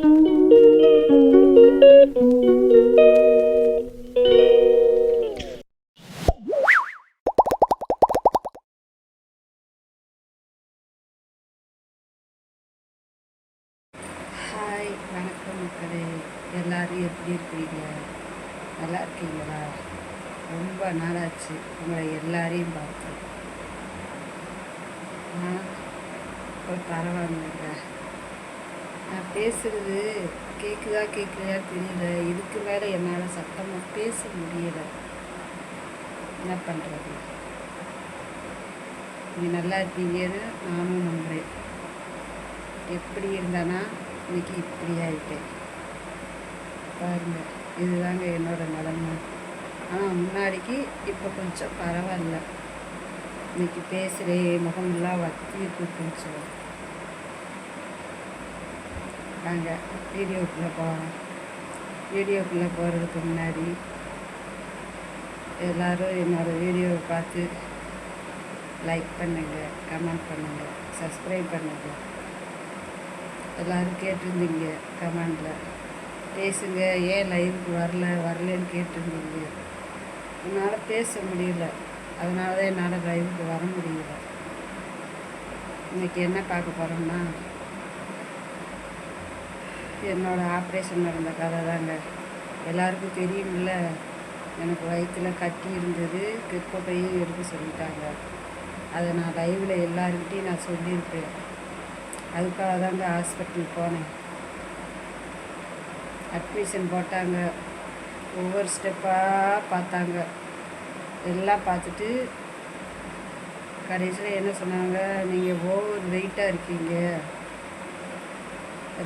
Thank you. என்ன பண்ணுறது நீ நல்லா இருப்பீங்கன்னு நானும் நம்புகிறேன் எப்படி இருந்தானா இன்னைக்கு இப்படி ஆகிட்டேன் பாருங்கள் இதுதாங்க என்னோடய நிலமை. ஆனால் முன்னாடிக்கு இப்போ கொஞ்சம் பரவாயில்ல. இன்னைக்கு பேசுகிறேன் முகமெல்லாம் வத்தி இருக்கு கொஞ்சம் நாங்கள் வீடியோக்குள்ளே போகிறோம் வீடியோக்குள்ளே போகிறதுக்கு முன்னாடி எல்லோரும் என்னோடய வீடியோவை பார்த்து லைக் பண்ணுங்கள் கமெண்ட் பண்ணுங்கள் சப்ஸ்கிரைப் பண்ணுங்கள் எல்லோரும் கேட்டிருந்தீங்க கமெண்டில் பேசுங்க ஏன் லைவுக்கு வரல வரலன்னு கேட்டிருந்தீங்க. என்னால் பேச முடியல. அதனால தான் என்னால் லைவுக்கு வர முடியல. இன்றைக்கி என்ன பார்க்க போகிறோம்னா என்னோடய ஆப்ரேஷன் நடந்த கதை தாங்க. எல்லாருக்கும் தெரியுமில்ல எனக்கு வயிற்றில் கட்டி இருந்தது கெப்பப்பையும் எடுக்க சொல்லிட்டாங்க. அதை நான் லைவில் எல்லாருக்கிட்டையும் நான் சொல்லியிருப்பேன். அதுக்காக தாங்க ஹாஸ்பிட்டல் போனேன். அட்மிஷன் போட்டாங்க. ஒவ்வொரு ஸ்டெப்பாக பார்த்தாங்க. எல்லாம் பார்த்துட்டு கடைசியில் என்ன சொன்னாங்க? நீங்கள் ஓவர் வெயிட்டாக இருக்கீங்க.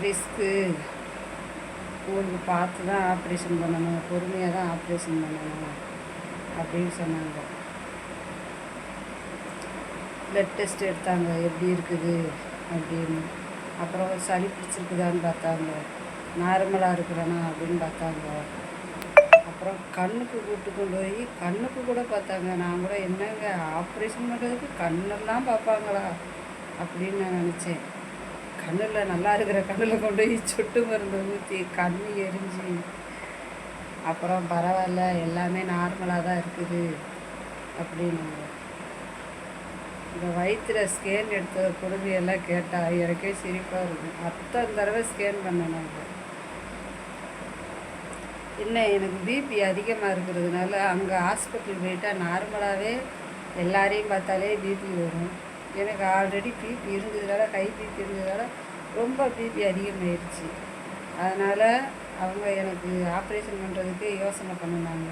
ரிஸ்க்கு. கொஞ்சம் பார்த்து தான் ஆப்ரேஷன் பண்ணணும் பொறுமையாக தான் ஆப்ரேஷன் பண்ணணும் அப்படின்னு சொன்னாங்க. ப்ளட் டெஸ்ட் எடுத்தாங்க எப்படி இருக்குது அப்படின்னு. அப்புறம் சளி பிடிச்சிருக்குதான்னு பார்த்தாங்க. நார்மலாக இருக்கிறேனா அப்படின்னு பார்த்தாங்க. அப்புறம் கண்ணுக்கு கூப்பிட்டு கொண்டு போய் கண்ணுக்கு கூட பார்த்தாங்க. நான் கூட என்னங்க ஆப்ரேஷன் பண்ணுறதுக்கு கண்ணெல்லாம் பார்ப்பாங்களா அப்படின்னு நான் நினச்சேன். கண்ணில் நல்லா இருக்கிற கண்ணில் கொண்டு போய் சொட்டு மருந்து ஊற்றி கண் எரிஞ்சு அப்புறம் பரவாயில்ல எல்லாமே நார்மலாக தான் இருக்குது அப்படின்னாங்க. இந்த வயிற்றில் ஸ்கேன் எடுத்த கொடுமையெல்லாம் கேட்டால் எனக்கே சிரிப்பாக இருக்கும் அத்தனை தடவை ஸ்கேன் பண்ணணும் என்ன எனக்கு பிபி அதிகமாக இருக்கிறதுனால அங்கே ஹாஸ்பிட்டல் போயிட்டால் நார்மலாகவே எல்லாரையும் பார்த்தாலே பிபி வரும். எனக்கு ஆல்ரெடி பிபி இருந்ததுனால கை பிபி இருந்ததால் ரொம்ப பிபி அதிகமாகிடுச்சு அதனால் அவங்க எனக்கு ஆப்ரேஷன் பண்ணுறதுக்கு யோசனை பண்ணினாங்க.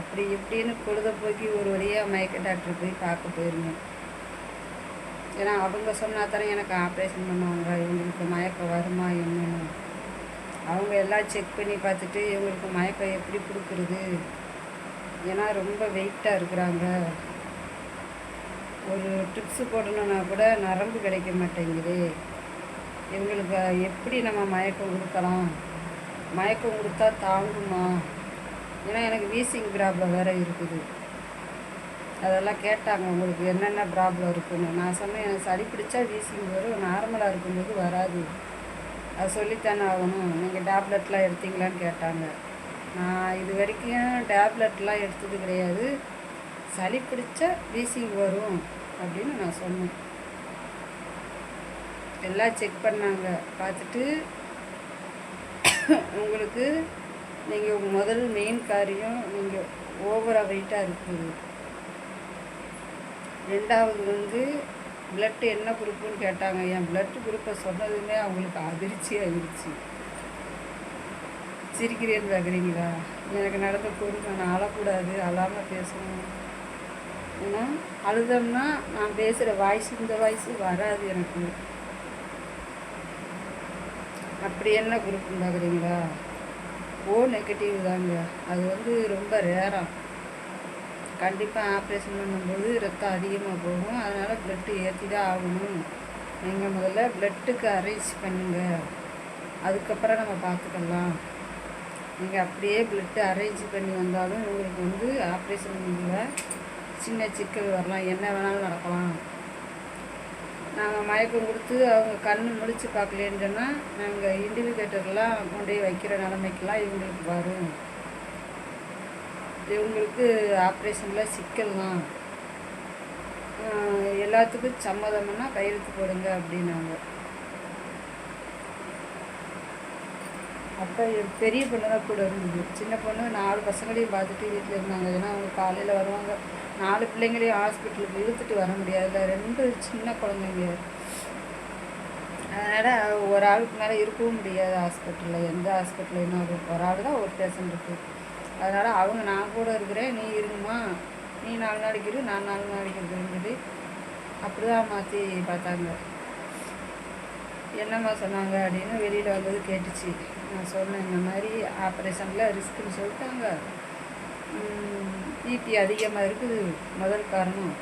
அப்படி இப்படின்னு பொழுதுபோக்கி ஒரு வழியாக மயக்க டாக்டர் போய் பார்க்க போயிருந்தேன். ஏன்னா அவங்க சொன்னா தானே எனக்கு ஆப்ரேஷன் பண்ணுவாங்க இவங்களுக்கு மயக்கம் வருமா என்னன்னு. அவங்க எல்லாம் செக் பண்ணி பார்த்துட்டு இவங்களுக்கு மயக்கம் எப்படி கொடுக்குறது? ஏன்னா ரொம்ப வெயிட்டாக இருக்கிறாங்க. ஒரு ட்ரிப்ஸு போடணுன்னா கூட நரம்பு கிடைக்க மாட்டேங்குது. இவங்களுக்கு எப்படி நம்ம மயக்கம் கொடுக்கலாம்? மயக்கம் கொடுத்தா தாங்குமா? ஏன்னா எனக்கு வீசிங் ப்ராப்ளம் வேறு இருக்குது. அதெல்லாம் கேட்டாங்க. உங்களுக்கு என்னென்ன ப்ராப்ளம் இருக்குன்னு. நான் சொன்னேன் எனக்கு சளி பிடிச்சா வீசிங் வரும். நார்மலாக இருக்கும்போது வராது. அது சொல்லித்தானே ஆகணும். நீங்கள் டேப்லெட்லாம் எடுத்தீங்களான்னு கேட்டாங்க. நான் இது வரைக்கும் டேப்லெட்லாம் எடுத்தது கிடையாது. சளி பிடிச்சா வீசிங் வரும் அப்படின்னு நான் சொன்னேன். எல்லாம் செக் பண்ணாங்க. பார்த்துட்டு உங்களுக்கு நீங்கள் முதல் மெயின் காரியம் நீங்கள் ஓவராக வெயிட்டாக இருக்குது ரெண்டாவது வந்து பிளட்டு என்ன குரூப்புன்னு கேட்டாங்க. என் பிளட் குரூப்பை சொன்னதுமே அவங்களுக்கு அதிர்ச்சி ஆகிடுச்சு சிரிக்கிறேன்னு பார்க்குறீங்களா? எனக்கு நடந்த பொருள் நான் அழக்கூடாது அழாமல் பேசணும். ஏன்னா அழுதோம்னா நான் பேசுகிற வாய்ஸ் இந்த வாய்ஸ் வராது எனக்கு. அப்படி என்ன குரூப் பார்க்குறீங்களா ஓ நெகட்டிவ் தாங்க. அது வந்து ரொம்ப ரேராக கண்டிப்பாக ஆப்ரேஷன் பண்ணும்போது ரத்தம் அதிகமாக போகும். அதனால் ப்ளட்டு ஏற்றி தான் ஆகணும். நீங்கள் முதல்ல ப்ளட்டுக்கு அரேஞ்ச் பண்ணுங்கள் அதுக்கப்புறம் நம்ம பார்த்துக்கலாம். நீங்கள் அப்படியே ப்ளட்டு அரேஞ்ச் பண்ணி வந்தாலும் உங்களுக்கு வந்து ஆப்ரேஷன் பண்ணுங்கள் சின்ன சிக்கல் வரலாம் என்ன வேணாலும் நடக்கலாம். நாங்கள் மயக்கம் கொடுத்து அவங்க கண் முழிச்சு பார்க்கலேன்னு சொன்னால் நாங்கள் இண்டிவிகேட்டர்லாம் கொண்டு போய் வைக்கிற நிலமைக்கெல்லாம் இவங்களுக்கு வரும். இவங்களுக்கு ஆப்ரேஷனில் சிக்கல் தான். எல்லாத்துக்கும் சம்மதம்னா கையெழுத்து போடுங்க அப்படின்னாங்க. அப்போ பெரிய பொண்ணு தான் கூட இருந்தது. சின்ன பொண்ணு நாலு பசங்களையும் பார்த்துட்டு வீட்டில் இருந்தாங்க. ஏன்னா அவங்க காலையில் வருவாங்க. நாலு பிள்ளைங்களையும் ஹாஸ்பிட்டலுக்கு இழுத்துட்டு வர முடியாதுல்ல ரெண்டு சின்ன குழந்தைங்க. அதனால் ஒரு ஆளுக்கு மேலே இருக்கவும் முடியாது ஹாஸ்பிட்டலில் எந்த ஹாஸ்பிட்டல்லையும் ஒரு ஆள் தான் ஒரு பேஷண்ட் இருக்குது அதனால் அவங்க நான் கூட இருக்கிறேன். நீ இருங்கம்மா. நீ நாலு நாளைக்கு இரு. நான் நாலு நாளைக்கு இருக்கிறேன்னு சொல்லி அப்படி தான் மாற்றி பார்த்தாங்க. என்னம்மா சொன்னாங்க அப்படின்னு வெளியில் வந்தது கேட்டுச்சு. நான் சொன்னேன் இந்த மாதிரி ஆப்ரேஷனில் ரிஸ்க்குன்னு சொல்லிட்டாங்க. பிபி அதிகமாக இருக்குது. முதல் காரணம்.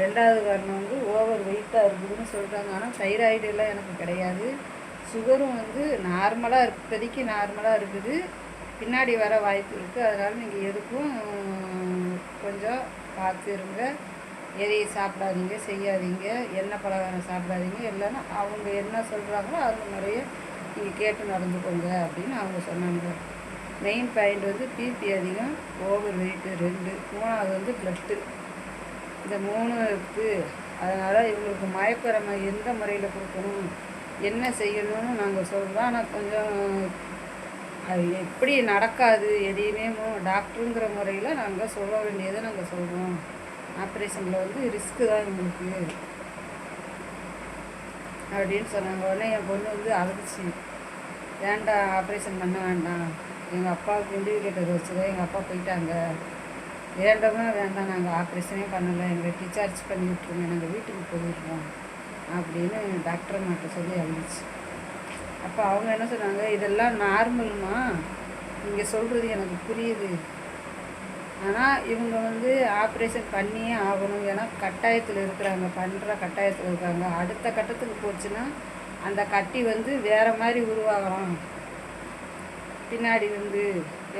ரெண்டாவது காரணம் வந்து ஓவர் வெயிட்டாக இருக்குதுன்னு சொல்கிறாங்க ஆனால் தைராய்டு எல்லாம் எனக்கு கிடையாது. சுகரும் வந்து நார்மலாக இப்போதைக்கு நார்மலாக இருக்குது. பின்னாடி வர வாய்ப்பு இருக்குது அதனால் நீங்கள் எதுக்கும் கொஞ்சம் பார்த்து இருங்க எதையும் சாப்பிடாதீங்க. செய்யாதீங்க. எண்ணெய் பலகாரம் சாப்பிடாதீங்க. இல்லைன்னா அவங்க என்ன சொல்கிறாங்களோ அவங்க முறைய நீங்கள் கேட்டு நடந்துக்கோங்க அப்படின்னு அவங்க சொன்னாங்க. மெயின் பாயிண்ட் வந்து பிபி அதிகம் ஓவர் வெயிட்டு ரெண்டு மூணாவது வந்து ப்ளட்டு இந்த மூணு இருக்குது அதனால் இவங்களுக்கு மயக்கரமை எந்த முறையில் கொடுக்கணும் என்ன செய்யணும்னு நாங்கள் சொல்கிறோம் ஆனால் கொஞ்சம் அது எப்படி நடக்காது எதையுமே டாக்டருங்கிற முறையில் நாங்கள் சொல்ல வேண்டியதை நாங்கள் சொல்கிறோம் ஆப்ரேஷனில் வந்து ரிஸ்க்கு தான் இவங்களுக்கு. அப்படின்னு சொன்னாங்க. உடனே என் பொண்ணு வந்து அழுதுச்சு வேண்டாம் ஆப்ரேஷன் பண்ண வேண்டாம்? எங்கள் அப்பாவுக்கு இண்டிவிகேட்டர் வச்சுதான் எங்கள் அப்பா போயிட்டாங்க. வேண்டாம்னா வேண்டாம் நாங்கள் ஆப்ரேஷனே பண்ணலை. எங்களை டிச்சார்ஜ் பண்ணி விட்ருங்க நாங்கள் வீட்டுக்கு போயிடுறோம் அப்படின்னு டாக்டர் மாட்ட சொல்லி அழுதுச்சு. அப்போ அவங்க என்ன சொன்னாங்க? இதெல்லாம் நார்மல்மா நீங்கள் சொல்கிறது எனக்கு புரியுது. ஆனால் இவங்க வந்து ஆப்ரேஷன் பண்ணியே ஆகணும். ஏன்னா கட்டாயத்தில் இருக்கிறாங்க. பண்ணுற கட்டாயத்தில் இருக்காங்க. அடுத்த கட்டத்துக்கு போச்சுன்னா அந்த கட்டி வந்து வேறு மாதிரி உருவாகலாம். பின்னாடி வந்து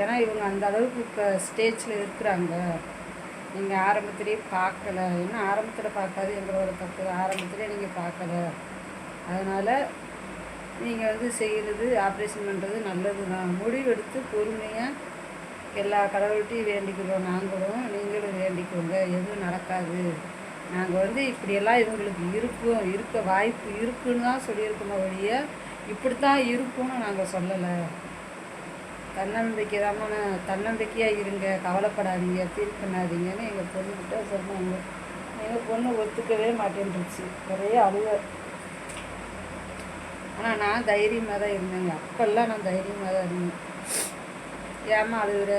ஏன்னா இவங்க அந்த அளவுக்கு இப்போ ஸ்டேஜில் இருக்கிறாங்க. நீங்கள் ஆரம்பத்திலேயே பார்க்கல. ஏன்னா ஆரம்பத்தில் பார்க்காது எங்களோட தப்பு. ஆரம்பத்திலே நீங்கள் பார்க்கல. அதனால் நீங்கள் வந்து செய்கிறது ஆப்ரேஷன் பண்ணுறது நல்லது தான் முடிவெடுத்து பொறுமையாக எல்லா கடவுள்கிட்டையும் வேண்டிக்கிறோம். நாங்களும் நீங்களும் வேண்டிக்கோங்க. எதுவும் நடக்காது. நாங்கள் வந்து இப்படியெல்லாம் இவங்களுக்கு இருக்கும். இருக்க வாய்ப்பு இருக்குன்னு தான் சொல்லியிருக்கோம் வழியை இப்படி தான் இருக்கும்னு நாங்கள் சொல்லலை. தன்னம்பிக்கை தான். தன்னம்பிக்கையாக இருங்க. கவலைப்படாதீங்க. ஃபீல் பண்ணாதீங்கன்னு எங்கள் பொண்ணுக்கிட்ட சொன்னாங்க. எங்கள் பொண்ணு ஒத்துக்கவே மாட்டேன்ருச்சு ஒரே அழுவ ஆனால் நான் தைரியமாக தான் இருந்தேங்க. அப்போல்லாம் நான் தைரியமாக தான் இருந்தேன். ஏம்மா அழுகுற?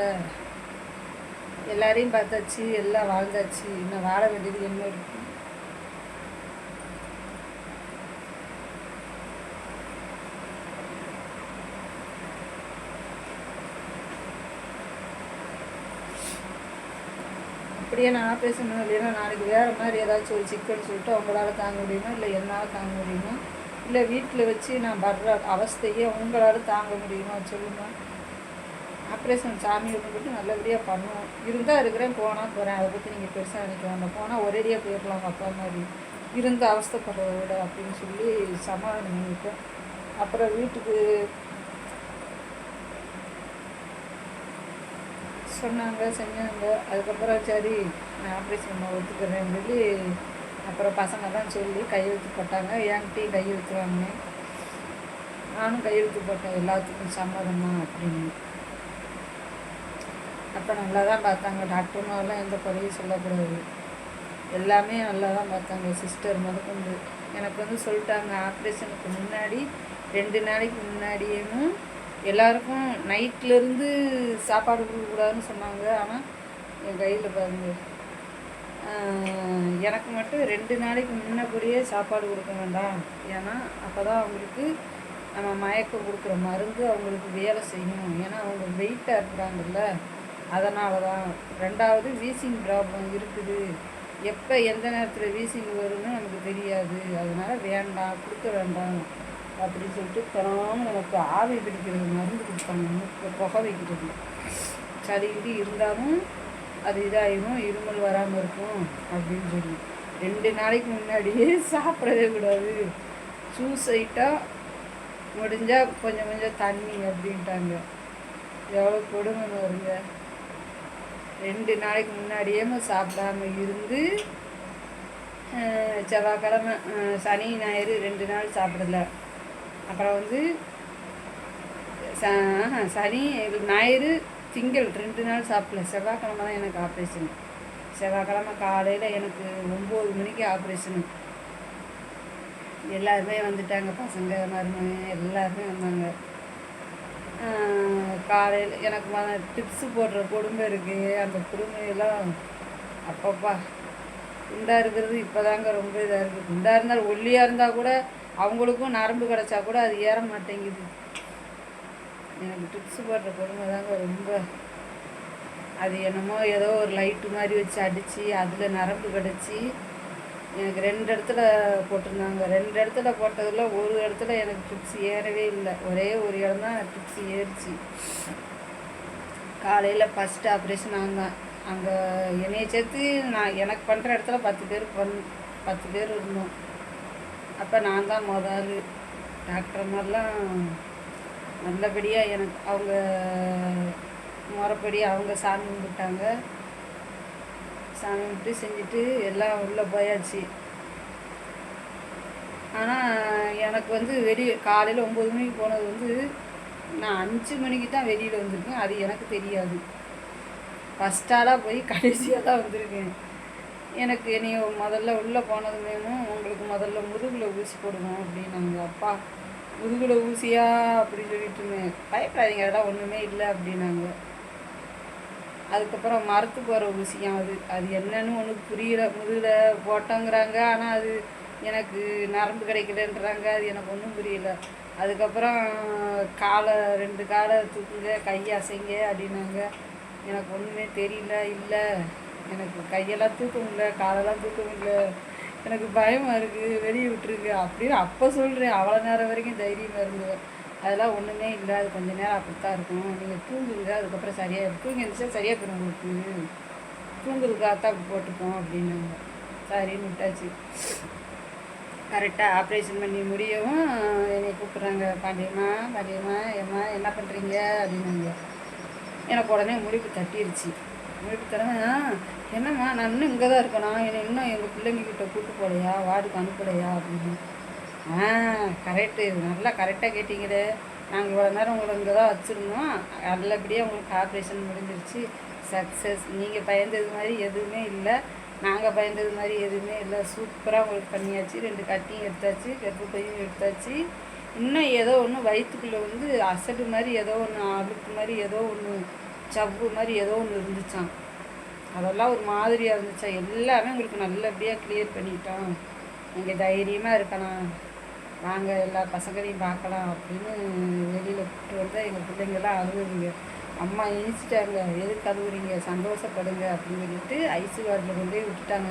எல்லாரையும் பார்த்தாச்சு. எல்லாம் வாழ்ந்தாச்சு. இன்னும் வாழ வேண்டியது என்ன இருக்கு அப்படியே நான் ஆப்ரேஷன் இல்லைன்னா நாளைக்கு வேறு மாதிரி ஏதாச்சும் ஒரு சிக்கன் சொல்லிட்டு அவங்களால தாங்க முடியுமா? இல்லை என்னால் தாங்க முடியுமா? இல்லை வீட்டில் வச்சு நான் படுற அவஸ்தையே உங்களால் தாங்க முடியுமா? சொல்லுமா. ஆப்ரேஷன் சாமி கும்பிட்டு நல்லபடியாக பண்ணுவோம். இருந்தால் இருக்கிறேன் போனால் போகிறேன் அதை பற்றி நீங்கள் பெருசாக நினைக்க வேண்டாம். போனால் ஒரேடியாக போயிடலாம் அப்பா மாதிரி. இருந்து அவஸ்தைப்படுறத விட அப்படின்னு சொல்லி சமாதானம் பண்ணிட்டேன். அப்புறம் வீட்டுக்கு சொன்னாங்க செஞ்சாங்க. அதுக்கப்புறம் சரி நான் ஆப்ரேஷன் பண்ண ஒத்துக்கிறேன்னு சொல்லி அப்புறம் பசங்க தான் சொல்லி கையெழுத்து போட்டாங்க. என்கிட்டையும் கையெழுத்து வாங்கினேன் நானும் கையெழுத்து போட்டேன் எல்லாத்துக்கும் சம்மதமாக அப்படின்னு. அப்போ நல்லா தான் பார்த்தாங்க டாக்டர்னாலாம் எந்த குறையும் சொல்லக்கூடாது. எல்லாமே நல்லா தான் பார்த்தாங்க. சிஸ்டர் முதற்கொண்டு எனக்கு வந்து சொல்லிட்டாங்க ஆப்ரேஷனுக்கு முன்னாடி ரெண்டு நாளைக்கு முன்னாடியேவும் எல்லாருக்கும் நைட்லேருந்து சாப்பாடு கொடுக்கக்கூடாதுன்னு சொன்னாங்க ஆனால் என் கையில் பாருங்க. எனக்கு மட்டும் ரெண்டு நாளைக்கு முன்னக்கூடியே சாப்பாடு கொடுக்க வேண்டாம். ஏன்னா அப்போ தான் அவங்களுக்கு நம்ம மயக்கம் கொடுக்குற மருந்து அவங்களுக்கு வேலை செய்யும். ஏன்னா அவங்க வெயிட்டாக இருக்கிறாங்கல்ல அதனால தான் ரெண்டாவது வீசிங் ப்ராப்ளம் இருக்குது. எப்போ எந்த நேரத்தில் வீசிங் வரும்னு நமக்கு தெரியாது. அதனால் வேண்டாம் கொடுக்க வேண்டாம். அப்படின்னு சொல்லிட்டு தினமும் எனக்கு ஆவி பிடிக்கிறது மருந்து கொடுப்பாங்க. மூக்கு புகை வைக்கிறது. சளி இது இருந்தாலும் அது இதாகிடும் இருமல் வராமல் இருக்கும் அப்படின்னு சொல்லி. ரெண்டு நாளைக்கு முன்னாடியே சாப்பிடவே கூடாது. சூசைட்டாக முடிஞ்சால் கொஞ்சம் கொஞ்சம் தண்ணி அப்படின்ட்டாங்க. எவ்வளோ கொடுமை வருங்க ரெண்டு நாளைக்கு முன்னாடியே சாப்பிடாம இருந்து செவ்வாய்க்கிழமை சனி ஞாயிறு ரெண்டு நாள் சாப்பிடல. அப்புறம் வந்து ச சனி ஞாயிறு திங்கள் ரெண்டு நாள் சாப்பிடல. செவ்வாய்க்கிழமை தான் எனக்கு ஆப்ரேஷன் செவ்வாய்க்கிழமை காலையில் எனக்கு ஒம்பது மணிக்கு ஆப்ரேஷனு எல்லாருமே வந்துட்டாங்க. பசங்க மருமகன் எல்லாருமே வந்தாங்க. காலையில் எனக்கு ம டிப்ஸு போடுற கொடுமை இருக்குது அந்த குடும்பம் அப்பப்பா குண்டாக இருக்கிறது இப்போ தாங்க ரொம்ப இதாக இருக்குது குண்டாக இருந்தால் ஒல்லியாக இருந்தால் கூட அவங்களுக்கும் நரம்பு கிடச்சா கூட அது ஏற மாட்டேங்குது. எனக்கு டிப்ஸ் போடுற கொடுமை தாங்க ரொம்ப. அது என்னமோ ஏதோ ஒரு லைட்டு மாதிரி வச்சு அடித்து அதில் நரம்பு கிடச்சி எனக்கு ரெண்டு இடத்துல போட்டிருந்தாங்க. ரெண்டு இடத்துல போட்டதில் ஒரு இடத்துல எனக்கு ட்ரிப்ஸ் ஏறவே இல்லை. ஒரே ஒரு இடம் தான் ட்ரிப்ஸ் ஏறிச்சு. காலையில் ஃபஸ்ட்டு ஆப்ரேஷன் நான் அங்கே என்னையை சேர்த்து நான் எனக்கு பண்ணுற இடத்துல பத்து பேர் பண் பத்து பேர் இருந்தோம். அப்போ நான் தான் முதல் டாக்டர் மாதிரிலாம் நல்லபடியாக எனக்கு அவங்க முறைப்படி அவங்க சாமி கும்பிட்டாங்க. சாமி கும்பிட்டு செஞ்சுட்டு எல்லாம் உள்ளே போயாச்சு. ஆனால் எனக்கு வந்து வெளியே காலையில் ஒம்பது மணிக்கு போனது வந்து நான் அஞ்சு மணிக்கு தான் வெளியில் வந்திருக்கேன். அது எனக்கு தெரியாது. ஃபஸ்ட்டாலாக போய் கடைசியாக தான் வந்திருக்கேன். எனக்கு நீ முதல்ல உள்ளே போனதுமே உங்களுக்கு முதல்ல முதுகில் ஊசி போடுவோம் அப்படின்னாங்க அப்பா முதுகில் ஊசியா அப்படின்னு சொல்லிட்டுமே பயப்படாதீங்க அதெல்லாம் ஒன்றுமே இல்லை அப்படின்னாங்க. அதுக்கப்புறம் மரத்து போகிற ஊசியம் அது அது என்னன்னு ஒன்று புரியல முதுகில் போட்டோங்கிறாங்க ஆனால் அது எனக்கு நரம்பு கிடைக்கலன்றாங்க அது எனக்கு ஒன்றும் புரியல. அதுக்கப்புறம் காலை ரெண்டு காலை தூக்குங்க கையை அசைங்க அப்படின்னாங்க. எனக்கு ஒன்றுமே தெரியல இல்லை. எனக்கு கையெல்லாம் தூக்க காலெல்லாம் தூக்கம் இல்லை எனக்கு பயமாக இருக்குது வெளியே விட்டுருங்க அப்படின்னு அப்போ சொல்கிறேன் அவ்வளோ நேரம் வரைக்கும் தைரியமாக இருந்தது அதெல்லாம் ஒன்றுமே இல்லை அது கொஞ்சம் நேரம் அப்படி தான் இருக்கும். நீங்கள் தூங்குங்க அதுக்கப்புறம் சரியாக தூங்கி இருந்துச்சா சரியாக போயிடும் உங்களுக்கு. தூங்குறதுக்காக தான் அப்படி போட்டுப்போம் அப்படின்னாங்க. சரின்னு விட்டாச்சு. கரெக்டாக ஆப்ரேஷன் பண்ணி முடியவும் என்னை கூப்பிட்றாங்க பாண்டியம்மா பாண்டியம்மா ஏம்மா என்ன பண்ணுறீங்க அப்படின்னாங்க. எனக்கு உடனே முடிப்பு தட்டிருச்சு. முடிப்பு தரவே என்னம்மா நான் இன்னும் இங்கே தான் இருக்கணும் என்னை இன்னும் எங்கள் பிள்ளைங்கக்கிட்ட கூப்பிட்டு போகலையா? வார்டுக்கு அனுப்பலையா? அப்படின்னு. ஆ கரெக்டு நல்லா கரெக்டாக கேட்டிங்களே. நாங்கள் இவ்வளோ நேரம் உங்களை இங்கே தான் வச்சுருந்தோம். நல்லபடியாக உங்களுக்கு ஆப்ரேஷன் முடிஞ்சிருச்சு. சக்ஸஸ் நீங்கள் பயந்தது மாதிரி எதுவுமே இல்லை. நாங்கள் பயந்தது மாதிரி எதுவுமே இல்லை. சூப்பராக உங்களுக்கு பண்ணியாச்சு. ரெண்டு கட்டியும் எடுத்தாச்சு. கர்ப்பப்பையும் எடுத்தாச்சு. இன்னும் ஏதோ ஒன்று வயிற்றுக்குள்ளே வந்து அசடு மாதிரி ஏதோ ஒன்று அழுக்கு மாதிரி ஏதோ ஒன்று சவ்வு மாதிரி ஏதோ ஒன்று இருந்துச்சான் அதெல்லாம் ஒரு மாதிரியாக இருந்துச்சா? எல்லாமே உங்களுக்கு நல்லபடியாக கிளியர் பண்ணிட்டோம் நீங்கள் தைரியமாக இருக்கலாம் வாங்க எல்லா பசங்களையும் பார்க்கலாம் அப்படின்னு வெளியில் கூப்பிட்டு வந்தால் எங்கள் பிள்ளைங்கள்லாம் அழுகுறீங்க அம்மா இனிச்சிட்டாங்க எதுக்கு அழுகுறீங்க? சந்தோஷப்படுங்க அப்படின்னு சொல்லிட்டு ஐசி வார்டில் கொண்டு போய் விட்டுட்டாங்க.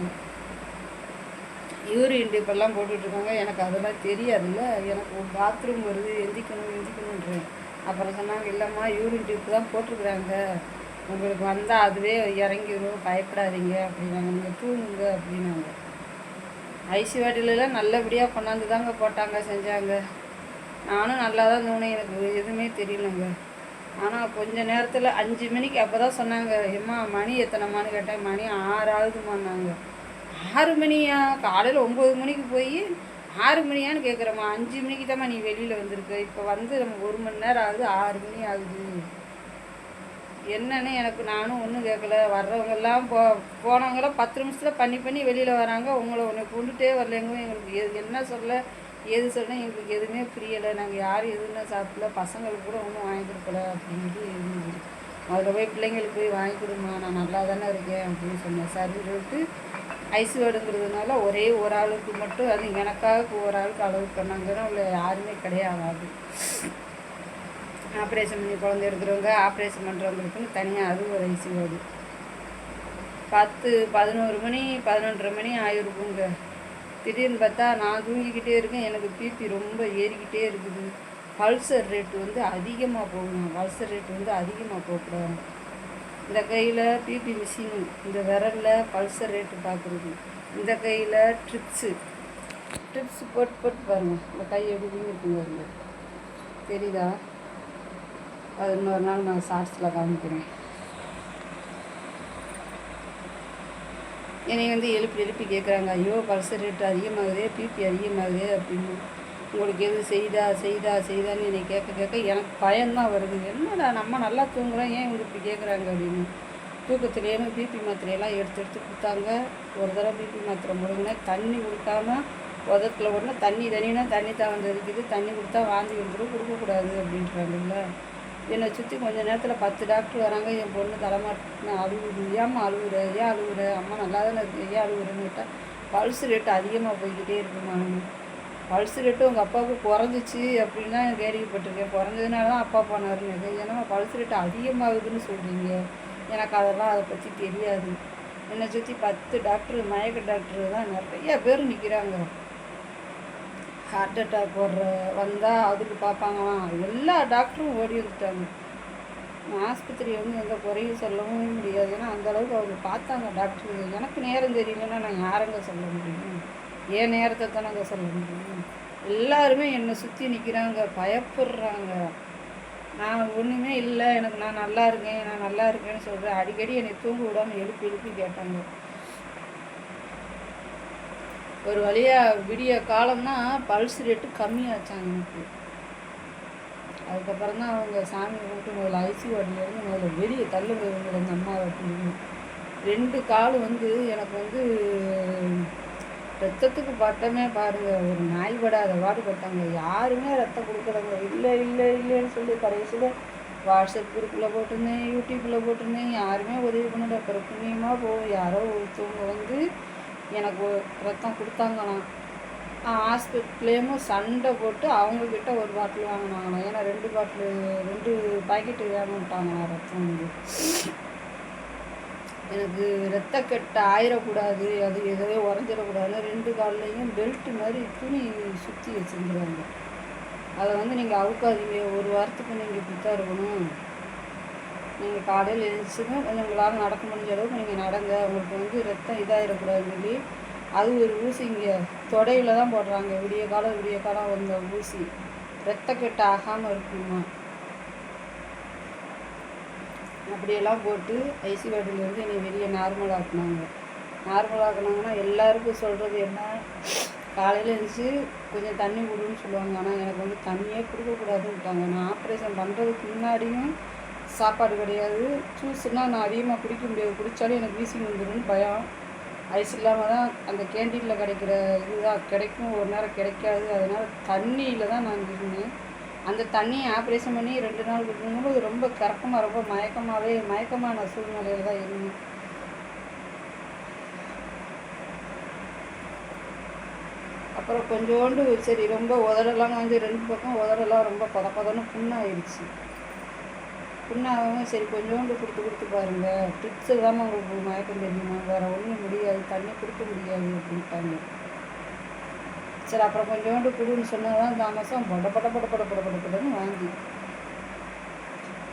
யூரின் டிப்பெல்லாம் போட்டுட்ருக்காங்க எனக்கு அதெல்லாம் தெரியாதுல்ல. எனக்கு பாத்ரூம் வருது. எந்திக்கணும் எந்திக்கணுன்றேன். அப்புறம் சொன்னாங்க இல்லைம்மா யூரின் டியூப் தான் போட்டிருக்குறாங்க. உங்களுக்கு வந்தால் அதுவே இறங்கிடும் பயப்படாதீங்க அப்படின்னாங்க. நீங்கள் தூங்குங்க அப்படின்னாங்க. ஐசி வாட்டிலலாம் நல்லபடியாக கொண்டாந்து தாங்க போட்டாங்க செஞ்சாங்க. நானும் நல்லா தான் தோணும் எனக்கு எதுவுமே தெரியலங்க. ஆனால் கொஞ்ச நேரத்தில் அஞ்சு மணிக்கு அப்போ தான் சொன்னாங்க எம்மா மணி எத்தனைமான்னு கேட்டேன். மணி ஆறு ஆகுதுமான்னாங்க ஆறு மணியா? காலையில் ஒம்பது மணிக்கு போய் ஆறு மணியான்னு கேட்குறம்மா அஞ்சு மணிக்கு தான்மா நீ வெளியில் வந்திருக்க. இப்போ வந்து நம்ம ஒரு மணி நேரம் ஆகுது ஆறு மணி ஆகுது. என்னன்னு எனக்கு நானும் ஒன்றும் கேட்கல வர்றவங்கெல்லாம் போ போனவங்களாம் பத்து நிமிஷத்தில் பண்ணி பண்ணி வெளியில் வராங்க. உங்களை உன்னை கொண்டுட்டே வரலைங்க எங்களுக்கு எது என்ன சொல்ல எது சொல்ல எங்களுக்கு எதுவுமே புரியலை. நாங்கள் யாரும் எதுவுமே சாப்பிடல. பசங்களுக்கு கூட ஒன்றும் வாங்கி கொடுக்கல அப்படின்ட்டு இருந்துச்சு முதல்ல போய் பிள்ளைங்களுக்கு போய் வாங்கி கொடுமா நான் நல்லா தானே இருக்கேன் அப்படின்னு சொன்னேன். சரின்னு சொல்லிட்டு ஐஸ் வேர்டுங்கிறதுனால ஒரே ஒரு ஆளுக்கு மட்டும் அது எனக்காக ஒரு ஆளுக்கு அளவு பண்ணாங்கன்னா உள்ள யாருமே கிடையாது. ஆப்ரேஷன் பண்ணி குழந்தை எடுக்கிறவங்க ஆப்ரேஷன் பண்ணுறவங்களுக்குன்னு தனியாக அது ஒரு ஐசி வார்டு. பத்து பதினோரு மணி பதினொன்றரை மணி ஆயிருக்குங்க. திடீர்னு பார்த்தா நான் தூங்கிக்கிட்டே இருக்கேன். எனக்கு பிபி ரொம்ப ஏறிக்கிட்டே இருக்குது. பல்சர் ரேட்டு வந்து அதிகமாக போகணும் பல்சர் ரேட்டு வந்து அதிகமாக போகக்கூடாது. இந்த கையில் பிபி மிஷின் இந்த விரலில் பல்சர் ரேட்டு பார்க்குறது இந்த கையில் ட்ரிப்ஸு ட்ரிப்ஸ் போட்டு போட்டு பாருங்கள் இந்த கை எப்படி இருக்குங்க பாருங்க. தெரியுதா? அது இன்னொரு நாள் நான் ஷார்ட்ஸில் காமிக்கிறேன். என்னை வந்து எழுப்பி எழுப்பி கேட்குறாங்க ஐயோ பல்சர் ரேட்டு அதிகமாகுதே பிபி அதிகமாகுது அப்படின்னு. உங்களுக்கு எது செய்தா செய்தா செய்தான்னு என்னை கேட்க கேட்க எனக்கு பயம்தான் வருது. என்னடா நம்ம நல்லா தூங்குறோம் ஏன் இவங்க இப்படி கேட்குறாங்க அப்படின்னு? தூக்கத்துலேயுமே பிபி மாத்திரையெல்லாம் எடுத்து எடுத்து கொடுத்தாங்க. ஒரு தடவை பிபி மாத்திரை முழுங்கினா தண்ணி கொடுக்காம உதத்தில் உடனே தண்ணி தண்ணினா தண்ணி தான் வந்து இருக்குது தண்ணி கொடுத்தா வாந்தி வந்துடும் கொடுக்கக்கூடாது அப்படின்றாங்கல்ல என்னை சுற்றி கொஞ்ச நேரத்தில் பத்து டாக்டர் வராங்க. என் பொண்ணு தலைமாட்டின அழுகுது. ஏம்மா அழுகுற? ஏன் அழுகுற? அம்மா நல்லா தானே இருக்கு. ஏன் அழுகுறேன்னு கேட்டால் பல்ஸ் ரேட்டு அதிகமாக போய்கிட்டே இருக்குமா பல்ஸ் ரேட்டு உங்கள் அப்பாவுக்கு குறைஞ்சிச்சு அப்படின்னு தான் கேள்விப்பட்டிருக்கேன். குறைஞ்சதுனால தான் அப்பா போனாருன்னு ஏன்னா பல்ஸ் ரேட்டு அதிகமாகுதுன்னு சொல்கிறீங்க எனக்கு அதெல்லாம் அதை பற்றி தெரியாது. என்னை சுற்றி பத்து டாக்டர் மயக்க டாக்டர் தான் நிறைய பேர் நிற்கிறாங்க ஹார்ட் அட்டாக் போடுற வந்தால் அதுக்கு பார்ப்பாங்களாம். எல்லா டாக்டரும் ஓடி வந்துட்டாங்க. ஆஸ்பத்திரி வந்து எந்த குறையும் சொல்லவும் முடியாது. ஏன்னா அந்தளவுக்கு அவங்க பார்த்தாங்க டாக்டர். எனக்கு நேரம் தெரியலன்னா நான் யாரங்க சொல்ல முடியும்? ஏன் நேரத்தை தானங்க சொல்ல முடியும் எல்லாருமே என்னை சுற்றி நிற்கிறாங்க பயப்படுறாங்க. நான் ஒன்றுமே இல்லை எனக்கு நான் நல்லா இருக்கேன் நான் நல்லா இருக்கேன்னு சொல்கிறேன் அடிக்கடி என்னை தூங்க விடாமல் எழுப்பி எழுப்பி கேட்டாங்க. ஒரு வழியாக விடிய காலம்னா பல்ஸ் ரேட்டு கம்மியாச்சாங்க எனக்கு. அதுக்கப்புறம் தான் அவங்க சாமி கும்பிட்டு முதல்ல ஐசி வார்டிலேருந்து முதல்ல வெளியே தள்ளுங்க இவங்க எங்கள் அம்மா அப்படின்னு ரெண்டு கால் வந்து எனக்கு வந்து ரத்தத்துக்கு பட்டமே பாருங்கள் ஒரு நாய் படாத பாடு பட்டாங்க. யாருமே ரத்தம் கொடுக்குறாங்க இல்லை இல்லை இல்லைன்னு சொல்லி கடைசியில் வாட்ஸ்அப் குரூப்பில் போட்டிருந்தேன் யூடியூப்பில் போட்டிருந்தேன். யாருமே உதவி பண்ணல. அப்புறம் புண்ணியமாக போகும் யாரோ ஒருத்தவங்க வந்து எனக்கு ரத்தம் கொடுத்தாங்கண்ணா ஹாஸ்பிட்டல்லேயும் சண்டை போட்டு அவங்கக்கிட்ட ஒரு பாட்டில் வாங்கினாங்கண்ணா ஏன்னா ரெண்டு பாட்டில் ரெண்டு பாக்கெட்டு வேணும்ட்டாங்கண்ணா ரத்தம் வந்து. எனக்கு ரத்தக்கட்டு ஆயிடக்கூடாது அது எதுவே உறைஞ்சிடக்கூடாதுன்னு ரெண்டு கால்லையும் பெல்ட்டு மாதிரி துணி சுற்றி வச்சுருந்துருவாங்க. அதை வந்து நீங்கள் அவுக்காதீங்க. ஒரு வாரத்துக்கு நீங்கள் இப்படி தான் இருக்கணும். நீங்கள் காலையில் எழுந்துச்சுங்க கொஞ்சம் உங்களால் நடக்க முடிஞ்ச அளவுக்கு நீங்கள் நடங்க. உங்களுக்கு வந்து ரத்தம் இதாகிடக்கூடாதுன்னு சொல்லி அது ஒரு ஊசி இங்கே தொடையில் தான் போடுறாங்க. விடிய காலம் விடிய காலம் வந்த ஊசி. ரத்தக்கட்டு ஆகாமல் இருக்குமா அப்படியெல்லாம் போட்டு ஐசி வார்டிலேருந்து என்னை வெளியே நார்மல் ஆக்குனாங்க. நார்மல் ஆக்குனாங்கன்னா எல்லாருக்கும் சொல்கிறது என்ன? காலையில் எழுந்துச்சு கொஞ்சம் தண்ணி கொடுன்னு சொல்லுவாங்க. ஆனால் எனக்கு வந்து தண்ணியே கொடுக்கக்கூடாதுன்ட்டாங்க நான் ஆப்ரேஷன் பண்ணுறதுக்கு முன்னாடியும் சாப்பாடு கிடையாது. ஜூஸ்னால் நான் அதிகமாக குடிக்க முடியாது. குடித்தாலும் எனக்கு வீசிங் வந்துடும் பயம். ஐஸ் இல்லாமல் தான் அந்த கேண்டீனில் கிடைக்கிற இதுதான். கிடைக்கும். ஒரு நேரம் கிடைக்காது. அதனால் தண்ணியில் தான் நான் இருந்தேன். அந்த தண்ணியை ஆப்ரேஷன் பண்ணி ரெண்டு நாள் இருக்கும்போது ரொம்ப கறக்கமாக ரொம்ப மயக்கமாகவே மயக்கமான சூழ்நிலையில் தான் இருந்தேன் அப்புறம் கொஞ்சோண்டு சரி ரொம்ப உதடெல்லாம் காஞ்சி ரெண்டு பக்கம் உதடெல்லாம் ரொம்ப பத பதன்னு புண்ணாயிடுச்சு புண்ணாகவும் சரி கொஞ்சோண்டு கொடுத்து கொடுத்து பாருங்கள் ட்ரிப்ஸு தான் உங்களுக்கு மயக்கம் தெரியுமா? வேறு ஒன்றும் முடியாது. தண்ணி கொடுக்க முடியாது அப்படின்ட்டாங்க. சரி அப்புறம் கொஞ்சோண்டு கொடுன்னு சொன்னால் தான் தாமசம் பட பட பட பட பட பட படன்னு வாங்கி.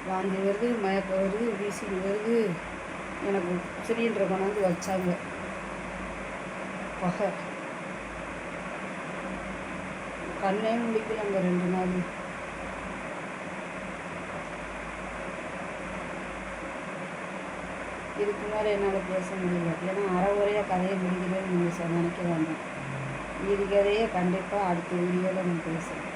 வாந்தி வருது மயக்கம் வருது வீசிங் வருது. எனக்கு சிலிண்டரை கொண்டாந்து வச்சாங்க. பகை. கண்ணே முடிக்கலங்க ரெண்டு நாள். இதுக்கு மேலே என்னால் பேச முடியல. ஏன்னா அரை உரையாக கதையை முடிக்கிறேன்னு நீங்கள் நினைக்க வேண்டாம். மீதி கதையை கண்டிப்பாக அடுத்த வீடியோவில் நான் பேசுகிறேன்